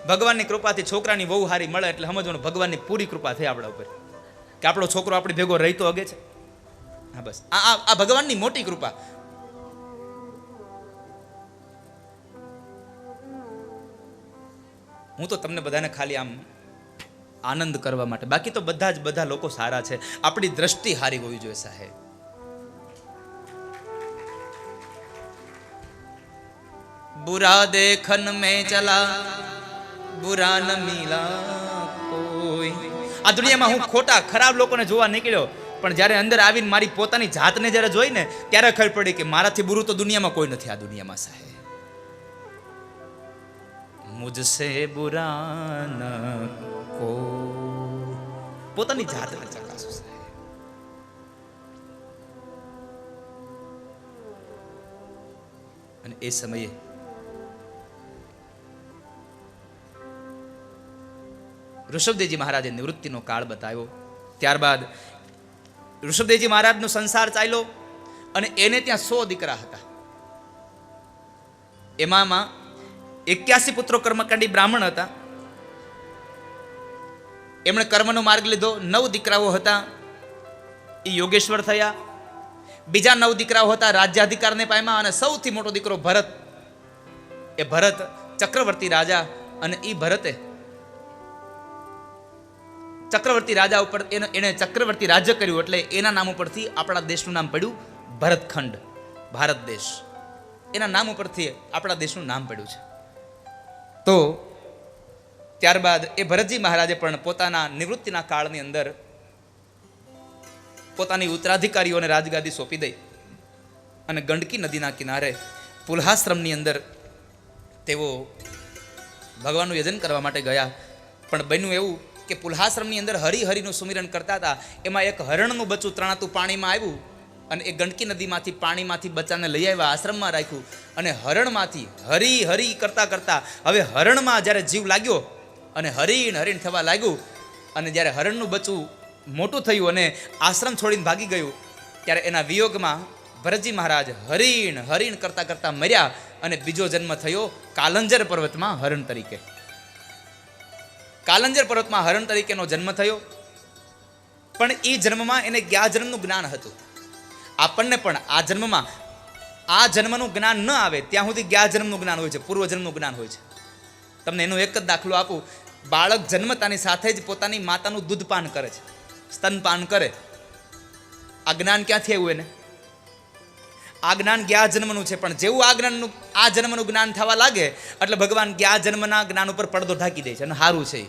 ભગવાનની કૃપાથી છોકરાની બહુ સારી મળે એટલે સમજવાનું ભગવાનની પૂરી કૃપા થઈ આપણા ઉપર કે આપણો છોકરો આપણી ભેગો રહેતો હગે છે હા બસ આ આ- આ ભગવાનની મોટી કૃપા હું તો તમને બધાને ખાલી આમ આનંદ કરવા માટે બાકી તો બધા જ બધા લોકો સારા છે આપણી દ્રષ્ટિ સારી હોવી જોઈએ સાહેબ बुरा देखन में चला બુરા ન મિલા કોઈ. આ દુનિયામાં હું ખોટા, ખરાબ લોકોને જોવા નીકળ્યો, પણ જ્યારે અંદર આવીને મારી પોતાની જાતને જ્યારે જોઈ ને ત્યારે ખબર પડી કે મારાથી બુરું તો દુનિયામાં કોઈ નથી આ દુનિયામાં સાહેબ. મુજસે બુરા ન કો પોતાની જાતને ચકાસો સાહેબ. અને એ સમયે ઋષભદેવજી મહારાજે નિવૃત્તિનો કાળ બતાવ્યો. ત્યારબાદ ઋષભદેવજી મહારાજનો સંસાર ચાલ્યો અને એને ત્યાં સો દીકરા હતા. એમાંમાં એક્યાસી પુત્રો કર્મકાંડી બ્રાહ્મણ હતા. એમણે કર્મનો માર્ગ લીધો, નવ દીકરાઓ હતા. એ યોગેશ્વર થયા. બીજા નવ દીકરાઓ હતા રાજ્યાધિકારને પામ્યા અને સૌથી મોટો દીકરો ભરત. એ ભરત ચક્રવર્તી રાજા અને એ ભરતે ચક્રવર્તી રાજા ઉપર એને એણે ચક્રવર્તી રાજ્ય કર્યું એટલે એના નામ ઉપરથી આપણા દેશનું નામ પડ્યું ભરતખંડ, ભારત દેશ. એના નામ ઉપરથી આપણા દેશનું નામ પડ્યું છે. તો ત્યારબાદ એ ભરતજી મહારાજે પણ પોતાના નિવૃત્તિના કાળની અંદર પોતાની ઉત્તરાધિકારીઓને રાજગાદી સોંપી દઈ અને ગંડકી નદીના કિનારે પુલ્હાશ્રમની અંદર તેઓ ભગવાનનું યજન કરવા માટે ગયા. પણ બન્યું એવું કે પુલ્હાશ્રમની અંદર હરિહરિનું સુમિરન કરતા હતા, એમાં એક હરણનું બચ્ચું ત્રણાતું પાણીમાં આવ્યું અને એ ગંડકી નદીમાંથી પાણીમાંથી બચ્ચાને લઈ આવ્યા, આશ્રમમાં રાખ્યું અને હરણમાંથી હરી હરી કરતાં કરતાં હવે હરણમાં જ્યારે જીવ લાગ્યો અને હરીણ હરીણ થવા લાગ્યું અને જ્યારે હરણનું બચ્ચું મોટું થયું અને આશ્રમ છોડીને ભાગી ગયું, ત્યારે એના વિયોગમાં ભરતજી મહારાજ હરીણ હરીણ કરતાં કરતાં મર્યા અને બીજો જન્મ થયો કાલંજર પર્વતમાં હરણ તરીકે. કાલંજર પર્વતમાં હરણ તરીકેનો જન્મ થયો. પણ એ જન્મમાં એને ગયા જન્મનું જ્ઞાન હતું. આપણને પણ આ જન્મમાં, આ જન્મનું જ્ઞાન ન આવે ત્યાં સુધી ગયા જન્મનું જ્ઞાન હોય છે પૂર્વજન્મનું જ્ઞાન હોય છે. તમને એનો એક જ દાખલો આપું. બાળક જન્મતાની સાથે જ પોતાની માતાનું દૂધ પાન કરે છે. સ્તનપાન કરે. આ જ્ઞાન ક્યાંથી આવ્યું એને? આ જ્ઞાન ગયા જન્મનું છે, પણ જેવું આ જ્ઞાનનું, આ જન્મનું જ્ઞાન થવા લાગે, એટલે ભગવાન ગયા જન્મના જ્ઞાન ઉપર પડદો ઢાંકી દે છે, અને સારું છે.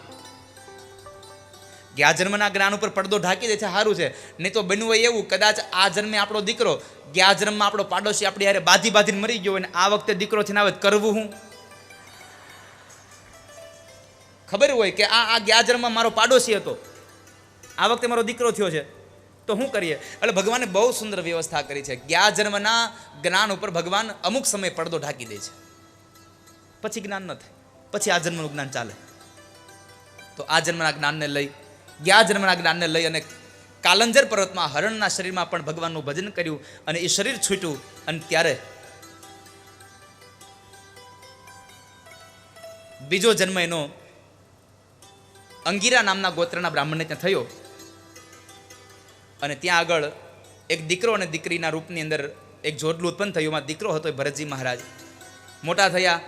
ગયા જન્મના જ્ઞાન ઉપર પડદો ઢાંકી દે છે સારું છે. નહીં તો બન્યું હોય એવું, કદાચ આ જન્મે આપણો દીકરો ગયા જન્મમાં આપણો પાડોશી આપણી હારે બાધી બાધીને મરી ગયો અને આ વખતે દીકરો થઈને આવે કરવું હું? ખબર હોય કે આ આ ગયા જન્મમાં મારો પાડોશી હતો. આ વખતે મારો દીકરો થયો છે. તો શું કરીએ? એટલે ભગવાને બહુ સુંદર વ્યવસ્થા કરી છે. ગયા જન્મના જ્ઞાન ઉપર ભગવાન અમુક સમય પડદો ઢાંકી દે છે. પછી જ્ઞાન ન થાય. પછી આ જન્મનું જ્ઞાન ચાલે. તો આ જન્મના જ્ઞાનને લઈ, ગયા જન્મના જ્ઞાનને લઈ અને કાલંજર પર્વતમાં હરણના શરીરમાં પણ ભગવાનનું ભજન કર્યું અને એ શરીર છૂટ્યું અને ત્યારે બીજો જન્મ એનો અંગીરા નામના ગોત્રના બ્રાહ્મણને ત્યાં થયો. અને ત્યાં આગળ એક દીકરો અને દીકરીના રૂપની અંદર એક જોડલું ઉત્પન્ન થયું. એમાં દીકરો હતો એ ભરતજી મહારાજ. મોટા થયા.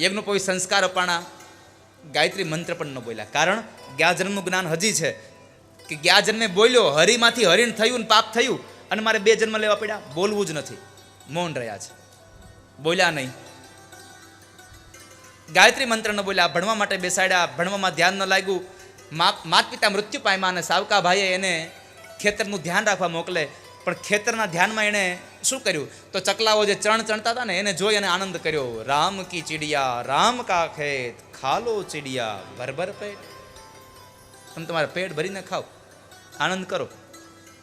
યજ્ઞોપવી સંસ્કાર અપાણા. ગાયત્રી મંત્ર પણ ન બોલ્યા. કારણ ગયા જન્મનું જ્ઞાન હજી છે કે ગયા જન્મે બોલ્યો, હરિમાંથી હરિણ થયું ને પાપ થયું અને મારે બે જન્મ લેવા પડ્યા. બોલવું જ નથી. મૌન રહ્યા છે. બોલ્યા નહીં. ગાયત્રી મંત્ર ન બોલ્યા. ભણવા માટે બેસાડ્યા. ભણવામાં ધ્યાન ન લાગ્યું. માત પિતા મૃત્યુ પામ્યા અને સાવકા ભાઈએ એને ખેતરનું ધ્યાન રાખવા મોકલે. પણ ખેતરના ધ્યાનમાં એણે શું કર્યું? તો ચકલાઓ જે ચણ ચણતા હતા ને, એને જોઈ અને આનંદ કર્યો. રામ કી ચીડિયા, રામ કા ખેત, ખાલો ચીડિયા, ભરભર પેટ. તમે તમારા પેટ ભરીને ખાઓ. આનંદ કરો.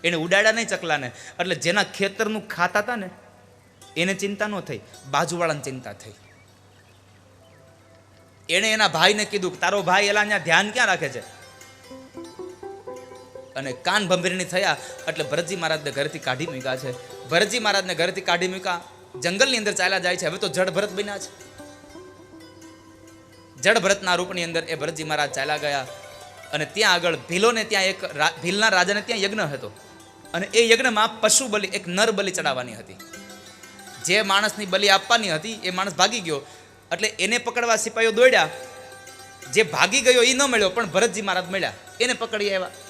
એને ઉડાડ્યા નહીં ચકલાને. એટલે જેના ખેતરનું ખાતા હતા ને, એને ચિંતા ન થઈ. બાજુવાળાને ચિંતા થઈ. એણે એના ભાઈને કીધું કે, તારો ભાઈ એલા અહીંયા ધ્યાન ક્યાં રાખે છે? અને કાન ભંભીરણી થયા એટલે ભરતજી મહારાજને ઘરેથી કાઢી મૂક્યા છે. ભરતજી મહારાજને ઘરેથી કાઢી મૂક્યા. જંગલની અંદર ચાલ્યા જાય છે. હવે તો જડ ભરત બન્યા છે. જડ ભરતના રૂપની અંદર એ ભરતજી મહારાજ ચાલ્યા ગયા. અને ત્યાં આગળ ભીલોને ત્યાં એક ભીલના રાજાને ત્યાં યજ્ઞ હતો. અને એ યજ્ઞમાં પશુ બલિ, એક નર બલિ ચડાવવાની હતી. જે માણસની બલિ આપવાની હતી, એ માણસ ભાગી ગયો. એટલે એને પકડવા સિપાહીઓ દોડ્યા. જે ભાગી ગયો એ ન મળ્યો, પણ ભરતજી મહારાજ મળ્યા. એને પકડી આવ્યા.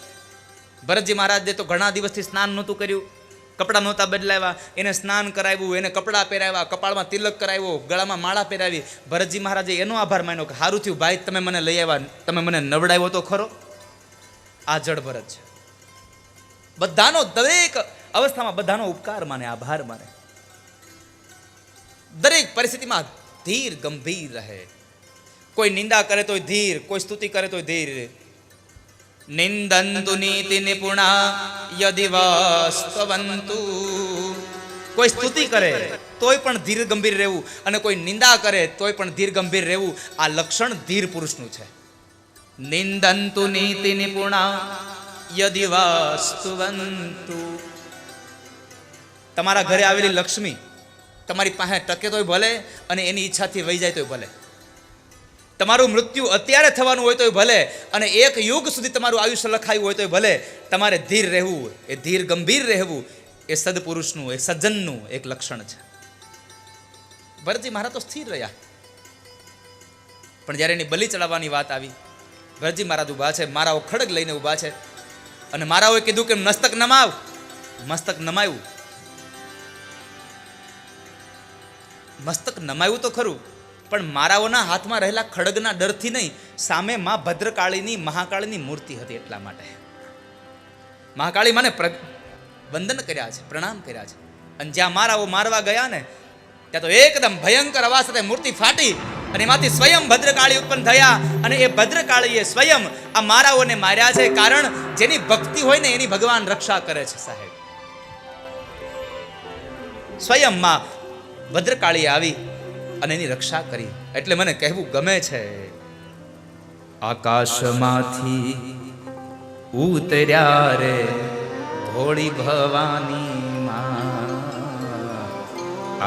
ભરતજી મહારાજે તો ઘણા દિવસથી સ્નાન નહોતું કર્યું. કપડાં નહોતા બદલાવ્યા. એને સ્નાન કરાવ્યું, એને કપડાં પહેરાવ્યા, કપાળમાં તિલક કરાવ્યો, ગળામાં માળા પહેરાવી. ભરતજી મહારાજે એનો આભાર માન્યો કે સારું થયું ભાઈ તમે મને લઈ આવ્યા, તમે મને નવડાવ્યો તો ખરો? આ જડ ભરત છે. બધાનો દરેક અવસ્થામાં બધાનો ઉપકાર માને, આભાર માને. દરેક પરિસ્થિતિમાં ધીર ગંભીર રહે. કોઈ નિંદા કરે તોય ધીર, કોઈ સ્તુતિ કરે તોય ધીર નિંદંતુ નીતિ નિપુણા યદિ વાસ્તવંતુ કોઈ સ્તુતિ કરે તોય પણ ધીર ગંભીર રહેવું અને કોઈ નિંદા કરે તોય પણ ધીર ગંભીર રહેવું આ લક્ષણ ધીર પુરુષનું છે નિંદંતુ નીતિ નિપુણા યદિ વાસ્તવંતુ તમારા ઘરે આવેલી લક્ષ્મી તમારી પાસે ટકે તોય ભલે અને એની ઈચ્છાથી વહી જાય તોય ભલે તમારું મૃત્યુ અત્યારે થવાનું હોય તોય ભલે અને એક યુગ સુધી તમારું આયુષ્ય લખાયું હોય તોય ભલે, તમારે ધીર રહેવું એ ધીર ગંભીર રહેવું એ સદપુરુષનું, એ સજ્જનનું એક લક્ષણ છે. ભરતજી મહારાજ તો સ્થિર રહ્યા. પણ જ્યારે એની બલિ ચડાવવાની વાત આવી, ભરતજી મહારાજ ઊભા છે, મારાઓ ખડગ લઈને ઊભા છે અને મારાઓએ કીધું કે મસ્તક નમાવ. મસ્તક નમાયું. મસ્તક નમાયું તો ખરું પણ મારાઓના હાથમાં રહેલા ખડગના ડરથી નહીં, સામે મા ભદ્રકાળીની, મહાકાળીની મૂર્તિ હતી એટલા માટે. મહાકાળી માને વંદન કર્યા છે, પ્રણામ કર્યા છે. અને જ્યાં મારાઓ મારવા ગયા ને, ત્યાં તો એકદમ ભયંકર અવાજ સાથે મૂર્તિ ફાટી અને એમાંથી સ્વયં ભદ્રકાળી ઉત્પન્ન થયા અને એ ભદ્રકાળીએ સ્વયં આ મારાઓને માર્યા છે કારણ જેની ભક્તિ હોય ને એની ભગવાન રક્ષા કરે છે સાહેબ. સ્વયં માં ભદ્રકાળી આવી અને એની રક્ષા કરી. એટલે મને કહેવું ગમે છે, આકાશમાંથી ઉતર્યા રે ભોળી ભવાની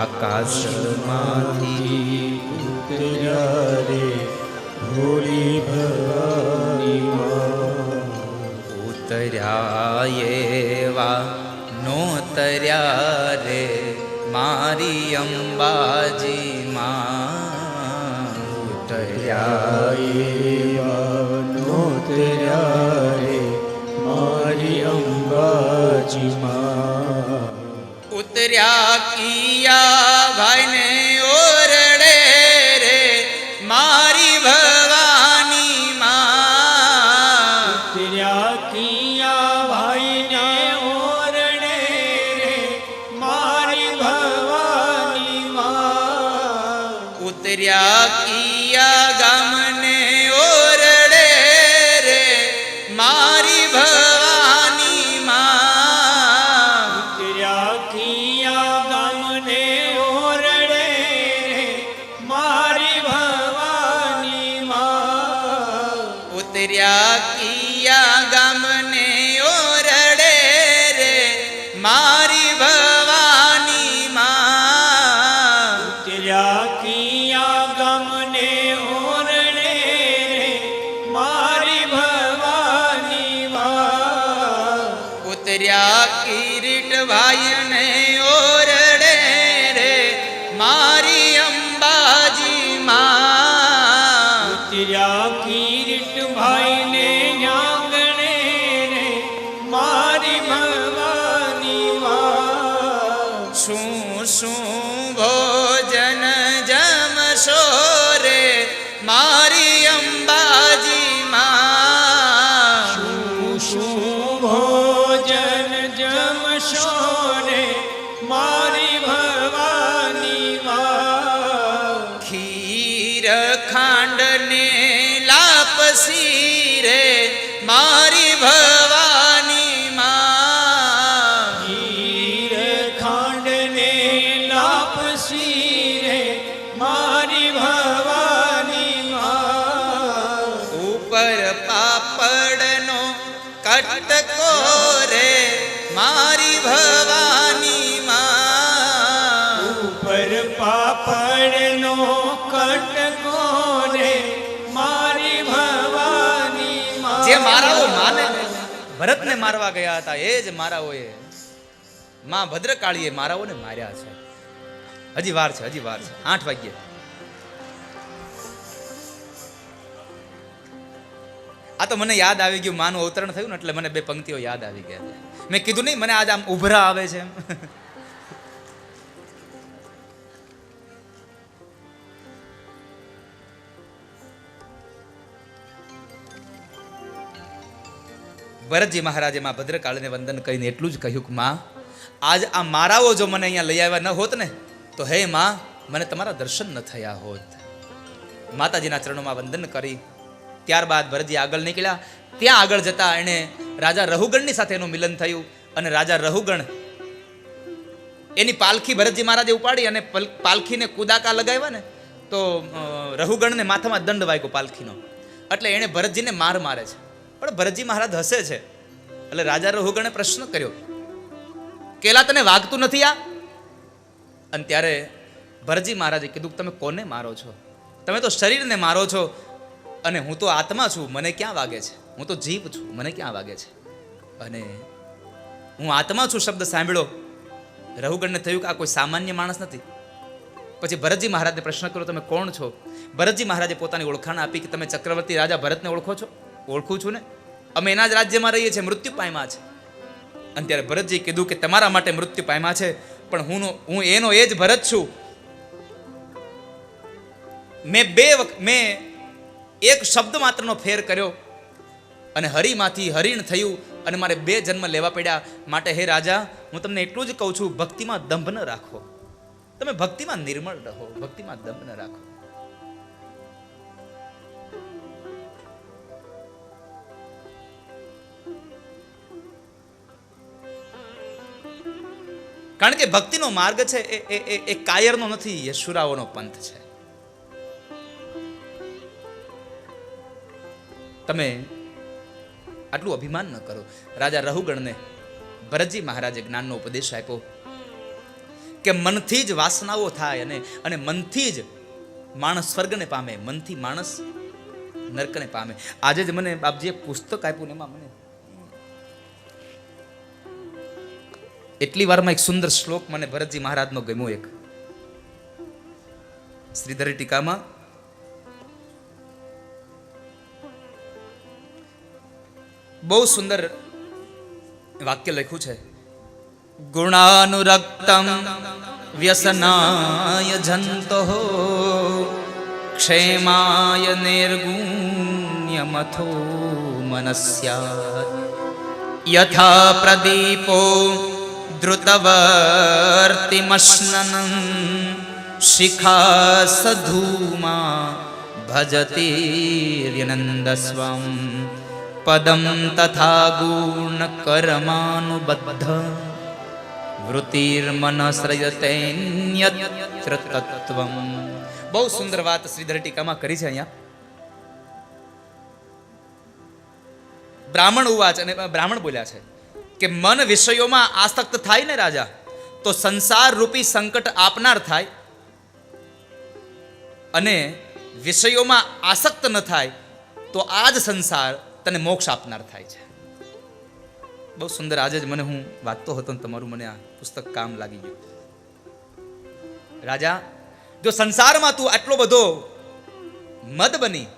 આકાશમાંથી ઉતર્યા રે ભોળી ભવાની ઉતર્યા એવા નોતર્યા રે મારી અંબાજી માં ઉતર્યા નોતર્યા રે મારી અંબાજીમાં ઉતર્યા કિયા કિરીટ ભાઈને પર પાપડનો કટકો રે, મારી ભવાની જે મારાઓ માને ભરતને મારવા ગયા હતા, એ જ મારાઓએ માં ભદ્રકાળીએ મારાઓને માર્યા છે. હજી વાર છે, હજી વાર છે. આઠ વાગ્યે. આ તો મને યાદ આવી ગયું, માનું અવતરણ થયું ને એટલે મને બે પંક્તિઓ યાદ આવી ગયા. મેં કીધું નહીં, મને આજ આમ ઉભરા આવે છે ભરતજી મહારાજે માં ભદ્રકાળને વંદન કરીને એટલું જ કહ્યું કે માં, આજ આ મારાઓ જો મને અહીંયા લઈ આવ્યા ન હોત ને, તો હે માં, મને તમારા દર્શન ન થયા હોત. માતાજીના ચરણોમાં વંદન કરી, ત્યારબાદ ભરતજી આગળ નીકળ્યા. ત્યાં આગળ જતા એણે રાજા રહુગણની સાથે એનું મિલન થયું અને રાજા રહુગણ એની પાલખી ભરતજી મહારાજે ઉપાડી અને પાલખીને કુદાકા લગાવ્યા ને, તો રહુગણને માથામાં દંડ વાગ્યો પાલખીનો. એટલે એણે ભરતજીને માર મારે છે. પણ ભરતજી મહારાજ હસે છે. એટલે રાજા રહુગણે પ્રશ્ન કર્યો, કેલા તને વાગતું નથી આ? અને ત્યારે ભરતજી મહારાજે કીધું, તમે કોને મારો છો? તમે તો શરીરને મારો છો અને હું તો આત્મા છું. મને ક્યાં વાગે છે? હું તો જીવ છું. મને ક્યાં વાગે છે? અને હું આત્મા છું શબ્દ સાંભળ્યો. રહુગણને થયું કે આ કોઈ સામાન્ય માણસ નથી. પછી ભરતજી મહારાજને પ્રશ્ન કર્યો, તમે કોણ છો? ભરતજી મહારાજે પોતાની ઓળખાણ આપી કે તમે ચક્રવર્તી રાજા ભરતને ઓળખો છો? ઓળખું છું ને? અમે એના જ રાજ્યમાં રહીએ છીએ, મૃત્યુ પામ્યા છે. અને ત્યારે ભરતજી કીધું કે તમારા માટે મૃત્યુ પામ્યા છે, પણ હું હું એનો એ જ ભરત છું. મેં બે વખત મેં એક શબ્દ માત્રનો ફેર કર્યો અને હરિમાંથી હરિણ થયું અને મારે બે જન્મ લેવા પડ્યા. માટે હે રાજા, હું તમને એટલું જ કહું છું, ભક્તિમાં દંભ ન રાખો. તમે ભક્તિમાં નિર્મળ રહો, ભક્તિમાં દંભ ન રાખો. કારણ કે ભક્તિનો માર્ગ છે, એ એ, એ- એ કાયરનો નથી યશુરાઓનો પંથ છે. તમે આટલું અભિમાન ન કરો. રાજા રહુગણને ભરતજી મહારાજે જ્ઞાનનો ઉપદેશ આપ્યો કે મનથી જ વાસનાઓ થાય અને અને મનથી જ માણસ સ્વર્ગને પામે, મનથી માણસ નર્કને પામે. આજે જ મને બાપજીએ પુસ્તક આપ્યું ને એમાં મને એટલી વારમાં એક સુંદર શ્લોક મને ભરતજી મહારાજનો ગમ્યો એક. શ્રીધરી ટીકામાં, બહુ સુંદર વાક્ય લખ્યું છે. ગુણાનુરક્તમ વ્યસનાય જંતો ક્ષેમાય નિર્ગુણ્યમથો મનસ્યા યથા પ્રદીપો ધૃતવર્તિમશ્નન શિખા સધૂમા ભજતે વ્યનંદસ્વમ પદમ તથા ગુણ કર્માનુબદ્ધ વૃત્તિર્મનશ્રયતેન્યત્ર તત્વમ બહુ સુંદર વાત શ્રીધર ટીકામાં કરી છે અહીંયા બ્રાહ્મણ ઉવાચ અને બ્રાહ્મણ બોલ્યા છે કે મન વિષયોમાં આસક્ત થાય ને રાજા, તો સંસાર રૂપી સંકટ આપનાર થાય અને વિષયોમાં આસક્ત ન થાય, તો આ જ સંસાર તને મોક્ષ આપનાર થાય છે. બહુ સુંદર આજે જ મને હું વાંચતો હતો ને તમારું મને આ પુસ્તક કામ લાગી ગયું. રાજા, જો સંસારમાં તું આટલો બધો મદ બની,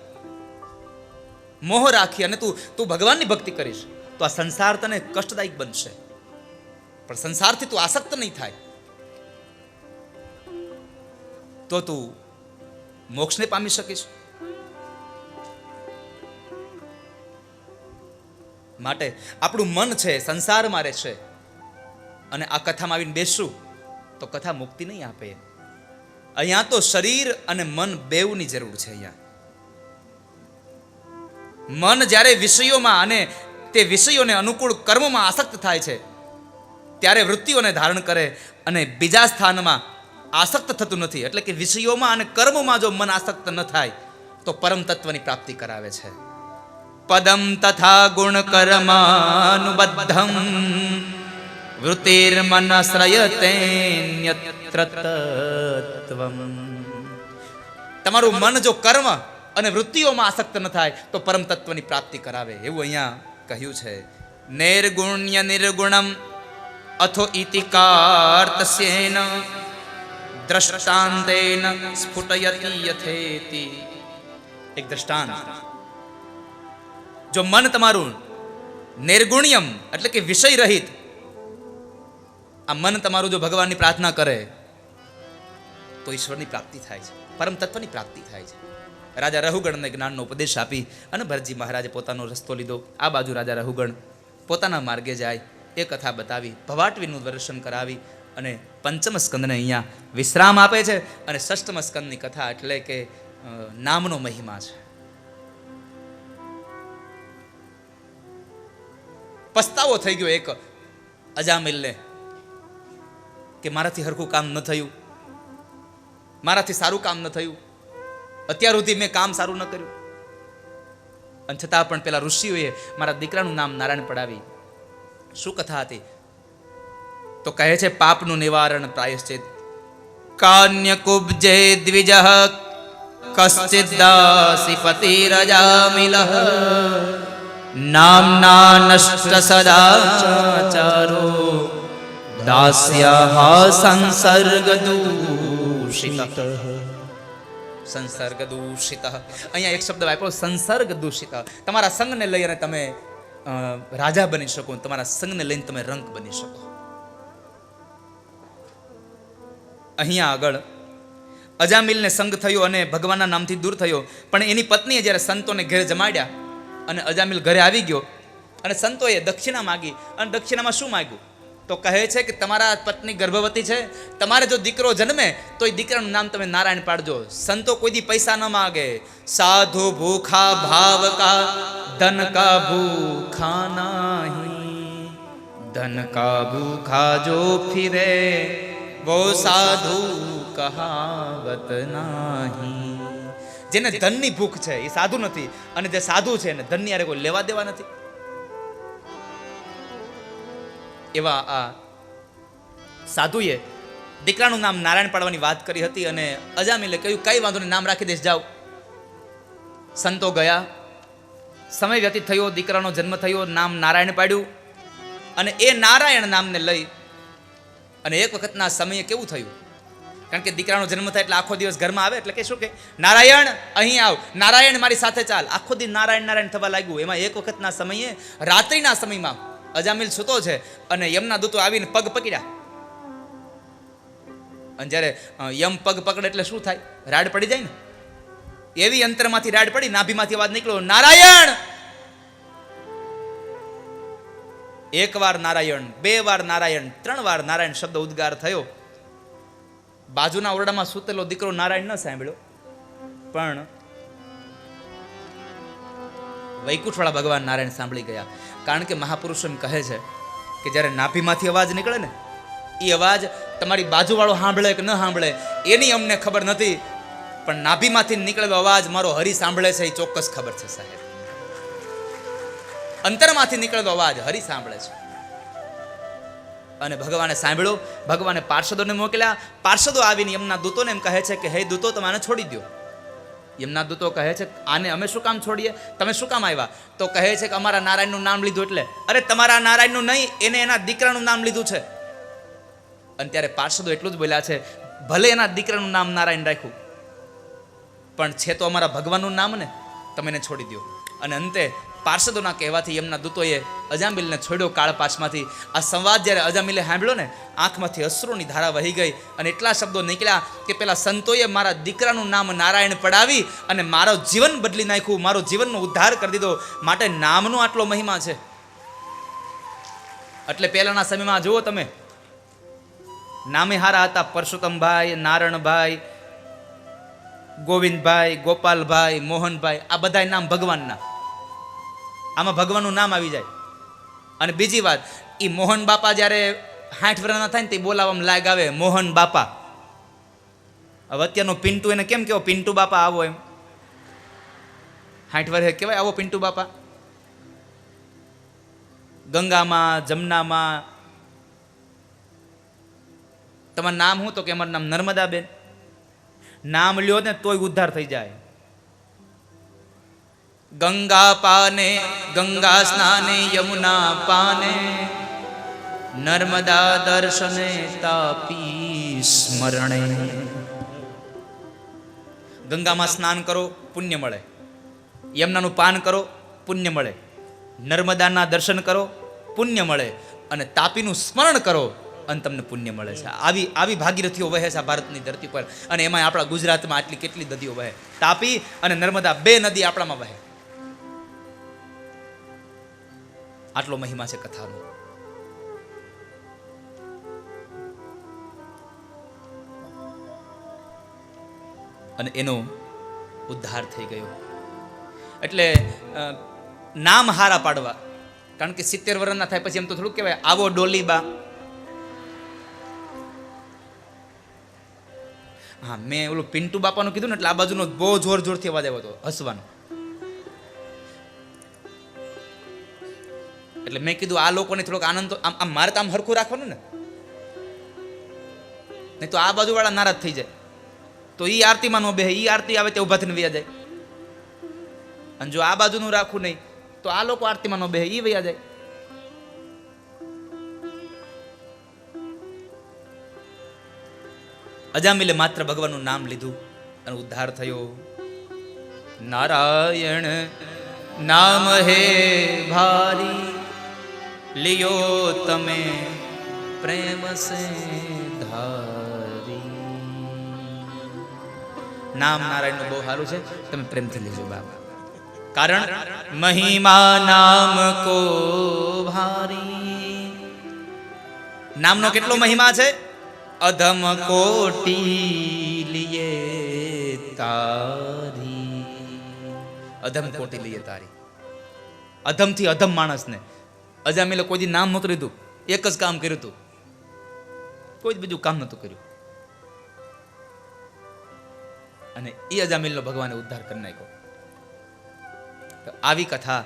મોહ રાખી અને તું તું ભગવાનની ભક્તિ કરીશ તો આ સંસાર તને કષ્ટદાયક બનશે. પણ સંસારથી તું આસક્ત નહીં થાય. તો તું મોક્ષને પામી શકીશ. માટે આપણું મન છે સંસારમાં રહેશે અને આ કથામાં આવીને બેસશું તો કથા મુક્તિ નહીં આપે. અહીંયા તો શરીર અને મન બેવની જરૂર છે અહીંયા. મન જ્યારે વિષયોમાં અને તે વિષયોને અનુકૂળ કર્મમાં આસક્ત થાય છે. ત્યારે વૃત્તિઓને ધારણ કરે અને બીજા સ્થાનમાં આસક્ત થતું નથી. એટલે કે વિષયોમાં અને કર્મમાં જો મન આસક્ત ન થાય, તો પરમ તત્વની પ્રાપ્તિ કરાવે છે. પદમ તથા ગુણ કર્માનુબદ્ધમ. વૃત્તિર્મનશ્રયતેન્યત્ર તત્વમ તમારું મન જો કર્મ અને વૃત્તિઓમાં આસક્ત ન થાય, તો પરમ તત્વની પ્રાપ્તિ કરાવે. એવું અહીંયા કહ્યું છે, નિર્ગુણ્ય નિર્ગુણમ અથો ઇતિકાર્તસ્યેન દ્રષ્ટાંતેન સ્ફુટયતિ યથેતિ. એક દ્રષ્ટાંત. જો મન તમારું નિર્ગુણ્યમ, એટલે કે વિષય રહિત આ મન તમારું જો ભગવાનની પ્રાર્થના કરે, તો ઈશ્વરની પ્રાપ્તિ થાય છે, પરમ તત્વની પ્રાપ્તિ થાય છે. રાજા રહુગણને જ્ઞાનનો ઉપદેશ આપી અને ભરતજી મહારાજે પોતાનો રસ્તો લીધો. આ બાજુ રાજા રહુગણ પોતાના માર્ગે જાય, એ કથા બતાવી ભવાટવીનું દર્શન કરાવી અને પંચમ સ્કંદને અહીંયા વિશ્રામ આપે છે અને ષષ્ઠમ સ્કંદની કથા એટલે કે નામનો મહિમા છે. પસ્તાવો થઈ ગયો એક અજામિલને કે મારાથી હરખું કામ ન થયું. મારાથી સારું કામ ન થયું. અત્યાર સુધી મેં કામ સારું ન કર્યું. અને છતાં પણ પેલા ઋષિઓએ મારા દીકરાનું નામ નારાયણ પડાવી. શું કથા હતી? તો કહે છે, પાપનું નિવારણ પ્રાયશ્ચિત. કાન્ય દ્વિજ કશ્ચિત દાસી પતિ રજામિલ નામના નષ્ટ સદાચારો દાસ્યા સંસર્ગ દૂષિત. સંસર્ગ દૂષિત અહીંયા એક શબ્દ વાપરો સંસર્ગ દૂષિત તમારા સંગને લઈ અને તમે રાજા બની શકો તમારા સંગને લઈને તમે રંક બની શકો. અહીંયા આગળ, અજામિલને સંગ થયો અને ભગવાનના નામથી દૂર થયો, પણ એની પત્નીએ જ્યારે સંતોને ઘરે જમાડ્યા અને અજામિલ ઘરે આવી ગયો અને સંતોએ દક્ષિણા માગી અને દક્ષિણામાં શું માગ્યું? તો કહે છે કે તમારા પત્ની ગર્ભવતી છે, તમારે જો દીકરો જન્મે, તો એ દીકરાનું નામ તમે નારાયણ પાડજો. સંતો કોઈ દી પૈસા ન માગે. સાધુ ભૂખા ભાવ કા ધન કા ભૂખા નહીં. ધન કા ભૂખા જો ફિરે, વો સાધુ કહાવત નહીં. જેને ધનની ભૂખ છે, એ સાધુ નથી. અને જે સાધુ છે, એને ધનની યારે કોઈ લેવા દેવા નથી. એવા, આ, સાધુએ દીકરાનું નામ નારાયણ પાડવાની વાત કરી હતી અને અજામિલે કહ્યું, કઈ વાંધો નામ રાખી દઈશ, જાઓ. સંતો ગયા. સમય વ્યતીત થયો, દીકરાનો જન્મ થયો, નામ નારાયણ પાડ્યું અને એ નારાયણ નામને લઈ અને એક વખતના સમયે કેવું થયું? કારણ કે દીકરાનો જન્મ થાય એટલે આખો દિવસ ઘરમાં આવે, એટલે કે શું કે, નારાયણ, અહીં આવ, નારાયણ મારી સાથે ચાલ. આખો દિવસ નારાયણ નારાયણ થવા લાગ્યું. એમાં એક વખતના સમયે, રાત્રિના સમયમાં અજામિલ સૂતો છે અને યમના દૂતો આવીને પગ પકડ્યા. અને જ્યારે યમ પગ પકડે એટલે શું થાય? રાડ પડી જાય ને? એવી અંતરમાંથી રાડ પડી, નાભીમાંથી અવાજ નીકળ્યો, નારાયણ! એક વાર નારાયણ, બે વાર નારાયણ, ત્રણ વાર નારાયણ શબ્દ ઉદ્ગાર થયો. બાજુના ઓરડામાં સૂતેલો દીકરો નારાયણ ન સાંભળ્યો. પણ વૈકુંઠવાળા ભગવાન નારાયણ સાંભળી ગયા. કારણ કે મહાપુરુષો એમ કહે છે કે જ્યારે નાભીમાંથી અવાજ નીકળે ને એ અવાજ તમારી બાજુવાળો સાંભળે કે ન સાંભળે, એની અમને ખબર નથી. પણ નાભીમાંથી નીકળેલો અવાજ મારો હરી સાંભળે છે એ ચોક્કસ ખબર છે સાહેબ. અંતરમાંથી નીકળેલો અવાજ હરી સાંભળે છે. અને ભગવાને સાંભળ્યો, ભગવાને પાર્ષદોને મોકલ્યા. પાર્ષદો આવીને એમના દૂતોને એમ કહે છે કે, હે દૂતો તમે આને છોડી દો એમના દૂતો કહે છે, આને અમે શું કામ છોડીએ? તમે શું કામ આવ્યા? તો કહે છે કે, અમારા નારાયણનું નામ લીધું એટલે. અરે, તમારા નારાયણનું નહીં, એને એના દીકરાનું નામ લીધું છે. અને ત્યારે પાર્ષદો એટલું જ બોલ્યા છે, ભલે એના દીકરાનું નામ નારાયણ રાખ્યું, પણ છે તો અમારા ભગવાનનું નામ ને, તમે એને છોડી દો અને અંતે પાર્ષદોના કહેવાથી એમના દૂતોએ અજામિલને છોડ્યો કાળ પાછમાંથી. આ સંવાદ જ્યારે અજામિલે સાંભળ્યો ને, આંખમાંથી અશ્રુની ધારા વહી ગઈ અને એટલા શબ્દો નીકળ્યા કે પેલા સંતોએ મારા દીકરાનું નામ નારાયણ પડાવી અને મારો જીવન બદલી નાખ્યું, મારો જીવનનો ઉદ્ધાર કરી દીધો. માટે નામનો આટલો મહિમા છે. એટલે પહેલાના સમયમાં જુઓ તમે. નામે હારા હતા પરસોત્તમભાઈ, નારણભાઈ, ગોવિંદભાઈ, ગોપાલભાઈ, મોહનભાઈ, આ બધા નામ ભગવાનના. આમાં ભગવાનનું નામ આવી જાય. અને બીજી વાત એ મોહન બાપા જ્યારે હાઠ વર્ષના થાય ને તે બોલાવવામાં લાગ આવે, મોહન બાપા. હવે અત્યારનો પિન્ટુ એને કેમ કેવો? પિન્ટુ બાપા આવો એમ. હાઠ વર્ષે કહેવાય, આવો પિન્ટુ બાપા. ગંગામાં, જમનામાં. તમારું નામ શું? તો કે અમારું નામ નર્મદાબેન. નામ લ્યો ને તોય ઉદ્ધાર થઈ જાય. ગંગા પાને ગંગા સ્નાને યમુના પાને નર્મદા દર્શને તાપી સ્મરણે ગંગામાં સ્નાન કરો પુણ્ય મળે। યમુનાનું પાન કરો પુણ્ય મળે। નર્મદાના દર્શન કરો પુણ્ય મળે। અને તાપીનું સ્મરણ કરો, અને તમને પુણ્ય મળે છે। આવી આવી ભાગીરથીઓ વહે છે ભારતની ધરતી પર. અને એમાં આપણા ગુજરાતમાં આટલી કેટલી નદીઓ વહે. તાપી અને નર્મદા બે નદી આપણામાં વહે. આટલો મહિમા છે કથાનો. અને એનો ઉદ્ધાર થઈ ગયો. એટલે નામ હારા પાડવા. કારણ કે સિત્તેર વર્ષના થાય પછી એમ તો થોડું કહેવાય, આવો ડોલીબા. હા, મેં ઓલું પિન્ટુ બાપાનું કીધું ને એટલે આ બાજુનો બહુ જોર જોરથી અવાજ આવ્યો હતો, હસવાનો. એટલે મેં કીધું આ લોકોને થોડોક આનંદ આમ આમ મારે તો આમ હરખું રાખવાનું ને. નહીં તો આ બાજુવાળા નારાજ થઈ જાય. તો એ આરતીમાં નો બે એ આરતી આવે તે ઊભા થઈને વ્યા જાય. અને જો આ બાજુનું રાખવું નહીં, તો આ લોકો આરતીમાં નો બે એ વયા જાય. અજામિલે માત્ર ભગવાનનું નામ લીધું અને ઉદ્ધાર થયો. નારાયણ, નામ હે ભારી. લિયો તમે પ્રેમ સે ધારી. નામ નારાયણનું બહુ સારું છે. તમે પ્રેમથી લેજો બાબા કારણ મહિમા નામ કો ભારી. નામનો કેટલો મહિમા છે? અધમ કોટી લીએ તારી. અધમ કોટી લિયે તારી. અધમથી અધમ માણસને. અજામિલે કોઈ નામ નહોતું લીધું, એક જ કામ કર્યું હતું. કોઈ બીજું કામ નહોતું કર્યું. અને એ અજામિલનો ભગવાને ઉદ્ધાર કરી નાખ્યો. આવી કથા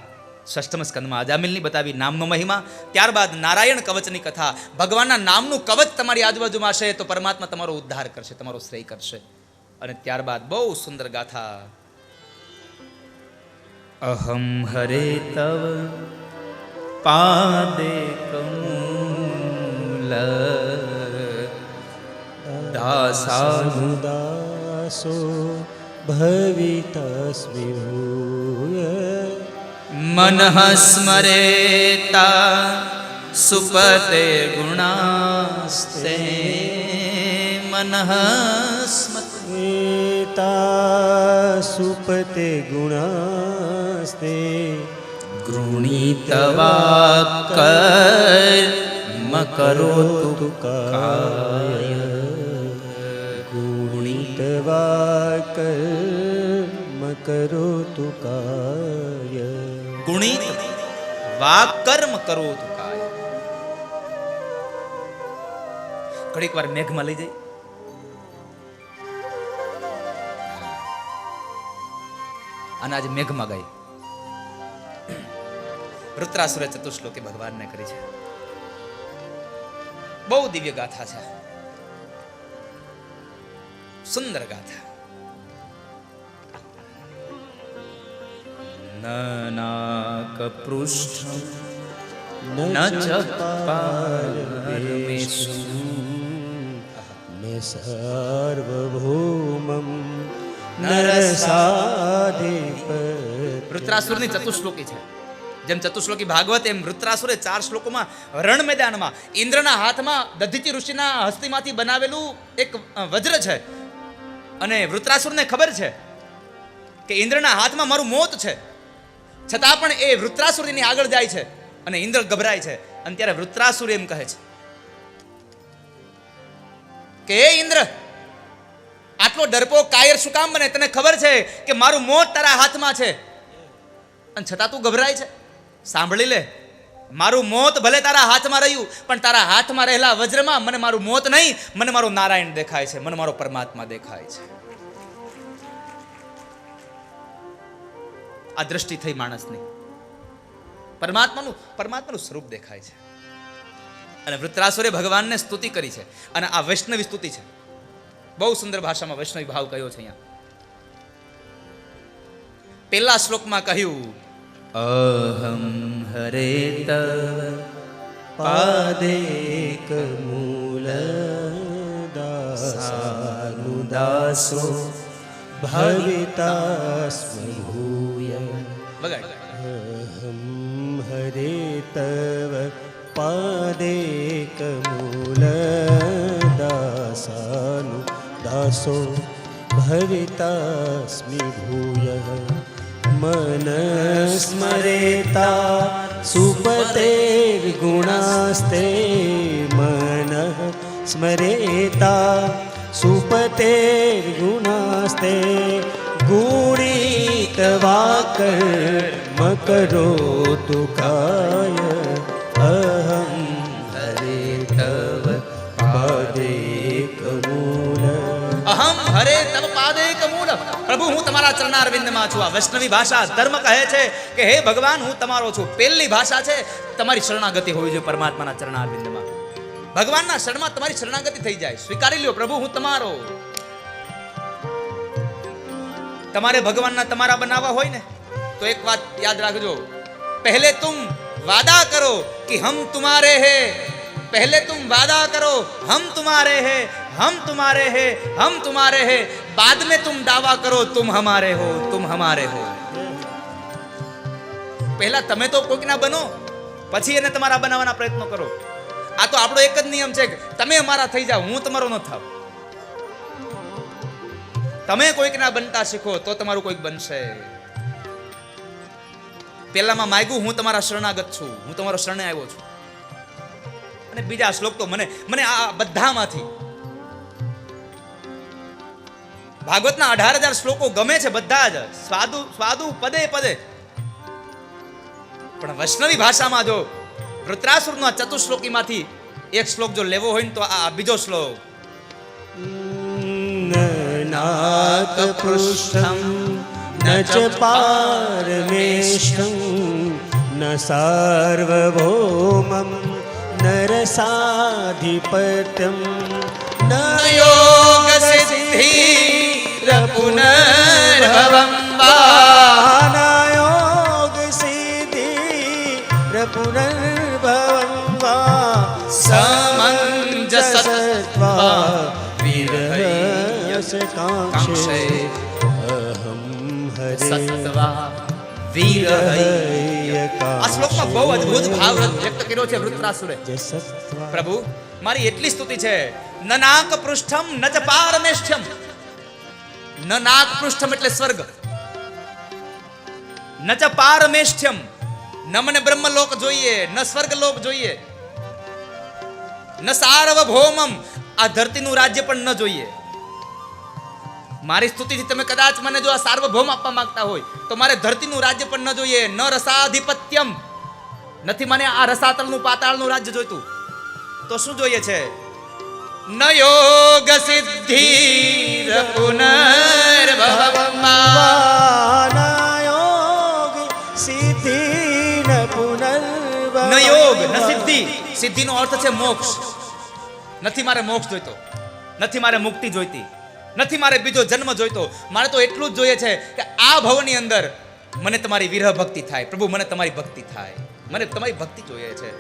ષષ્ઠમ સ્કંદમાં અજામિલની બતાવી નામનો મહિમા, ત્યારબાદ નારાયણ કવચની કથા. ભગવાનના નામનું કવચ તમારી આજુબાજુમાં હશે તો પરમાત્મા તમારો ઉદ્ધાર કરશે, તમારો શ્રેય કરશે. અને ત્યારબાદ બહુ સુંદર ગાથા. અહમ હરે તવ पादे पादकला सानुसो भवितस्विभूय। मनः स्मरेता सुपते गुणास्ते। मनः स्मरेता सुपते गुणास्ते। સુપતે ગુણાસ્તે ગૃણીતવા કર્મ કરોતુ કાય ગુણિતવા કર્મ કરોતુ કાય ગુણિત વા કર્મ કરો કાય ઘડીક વાર મેઘમાં લઈ જાય અને આજે મેઘમાં ગઈ. વૃત્રાસુરે ચતુશ્લોકી ભગવાનને કરી છે. બહુ દિવ્ય ગાથા છે. સુંદર ગાથા. નનાકપૃષ્ઠ ન ચ પારમેષુ. ને સર્વભૌમમ નરસાધિપ વૃત્રાસુરની ચતુશ્લોકી છે. જેમ ચતુશ્લોકી ભાગવત, એમ વૃત્રાસુરે ચાર શ્લોકોમાં રણ મેદાનમાં ઇન્દ્રના હાથમાં દધિતિ ઋષિના હસ્તીમાંથી બનાવેલું એક વજ્ર છે. અને વૃત્રાસુરને ખબર છે કે ઇન્દ્રના હાથમાં મારું મોત છે. છતાં પણ એ વૃત્રાસુર એની આગળ જાય છે અને ઇન્દ્ર ગભરાય છે. અને ત્યારે વૃત્રાસુર એમ કહે છે કે, હે ઇન્દ્ર, આટલો ડરપો કાયર શું કામ બને? તને ખબર છે કે મારું મોત તારા હાથમાં છે. અને છતાં તું ગભરાય છે. સાંભળી લે. મારું મોત ભલે તારા હાથમાં રહ્યું, પણ તારા હાથમાં રહેલા વજ્રમાં મને મારું મોત નહીં, મને મારું નારાયણ દેખાય છે, મને મારો પરમાત્મા દેખાય છે. આ દ્રષ્ટિ થઈ માણસની. પરમાત્માનું પરમાત્માનું સ્વરૂપ દેખાય છે. અને વૃત્રાસુરે ભગવાનને સ્તુતિ કરી છે, અને આ વૈષ્ણવી સ્તુતિ છે. બહુ સુંદર ભાષામાં વૈષ્ણવી ભાવ કયો છે અહીંયા. પહેલા શ્લોકમાં કહ્યું અહમ હરે તવ પાદેક મૂલ દાસાનુદાસો ભવિતાસ્મિ ભૂય બગાડ અહમ હરે તવ પાદેક મૂલ દાસાનુ દાસો ભવિતાસ્મિ ભૂય મન સ્મરેતા સુપતેર્ગુણાસ્તે મન પ્રભુ, હું તમારા ચરણારવિંદમાં છું. આ વૈષ્ણવી ભાષા ધર્મ કહે છે કે, હે ભગવાન, હું તમારો છું. પહેલી ભાષા છે, તમારી શરણાગતિ હોવી જોઈએ પરમાત્માના ચરણારવિંદમાં ભગવાનના શરણમાં તમારી શરણાગતિ થઈ જાય. સ્વીકારી લ્યો પ્રભુ, હું તમારો. તમારે ભગવાનના તમારા બનાવવા હોય ને, તો એક વાત યાદ રાખજો. પહેલે તુમ વાદા કરો કે, હમ તુમારે હે. પહેલે તુમ વાદા કરો, હમ તુમારે હે. हम तुम्हारे हैं हम तुम्हारे हैं बाद में तुम दावा करो तुम हमारे हो तुम हमारे हो પહેલા તમે તો કોઈકના બનો પછી એને તમારા બનાવવાના પ્રયત્નો કરો આ તો આપણો એક જ નિયમ છે કે તમે અમારા થઈ જાઓ હું તમારો ન થાવ તમે કોઈકના બનતા શીખો તો તમારું કોઈક બનશે પેલામાં માગ્યું હું તમારા શરણાગત છું હું તમારો શરણે આવ્યો છું અને બીજા શ્લોક તો મને મને આ બધામાંથી ભાગવતના અઢાર હજાર શ્લોકો ગમે છે બધા જ. સ્વાદુ સ્વાદુ, પદે પદે. પણ વૈષ્ણવી ભાષામાં જો વૃત્રાસુરનો ચતુશ્લોકીમાંથી એક શ્લોક જો લેવો હોય ને તો આ બીજો શ્લોક. ન નાકપૃષ્ઠં ન ચ પારમેષ્ઠં, ન સાર્વભૌમં નરસાધિપત્યમ રસાધિપત્યં, ન યોગ સિદ્ધિ પુનર્ભવમ વાનાયોગ સિદ્ધિ પુનર્ભવં વા સમંજસત્વા વિરહયસ કાંક્ષે અહમ હરે સત્વા વિરહય આ શ્લોકમાં બહુ અદ્ભુત ભાવ વ્યક્ત કર્યો છે વૃત્રાસુરે। પ્રભુ મારી એટલી સ્તુતિ છે ન નાક પૃષ્ઠમ ન ચ પારમેષ્ઠ્યમ ન નાક પૃષ્ઠમ એટલે સ્વર્ગ. ન ચ પારમેષ્ઠ્યમ ન મને બ્રહ્મલોક જોઈએ, ન સ્વર્ગલોક જોઈએ. ન સાર્વભૌમમ. આ ધરતીનું રાજ્ય પણ ન જોઈએ. મારી સ્તુતિથી તમે કદાચ મને જો આ સાર્વભૌમ આપવા માંગતા હોય, તો મારે ધરતીનું રાજ્ય પણ ન જોઈએ, ન રસાધિપત્યમ. નથી મને આ રસાતળનું પાતાળનું રાજ્ય જોઈતું. તો શું જોઈએ છે? ન યોગ સિદ્ધિ યોગ સિદ્ધિ ન નયોગ ન યોગ ન સિદ્ધિ સિદ્ધિનો અર્થ છે મોક્ષ. નથી મારે મોક્ષ જોઈતો નથી મારે મુક્તિ જોઈતી નથી મારે બીજો જન્મ જોઈતો. મારે તો એટલું જ જોઈએ છે કે આ ભવની અંદર મને તમારી વિરહ ભક્તિ થાય. પ્રભુ મને તમારી ભક્તિ થાય. મને તમારી ભક્તિ જોઈએ છે.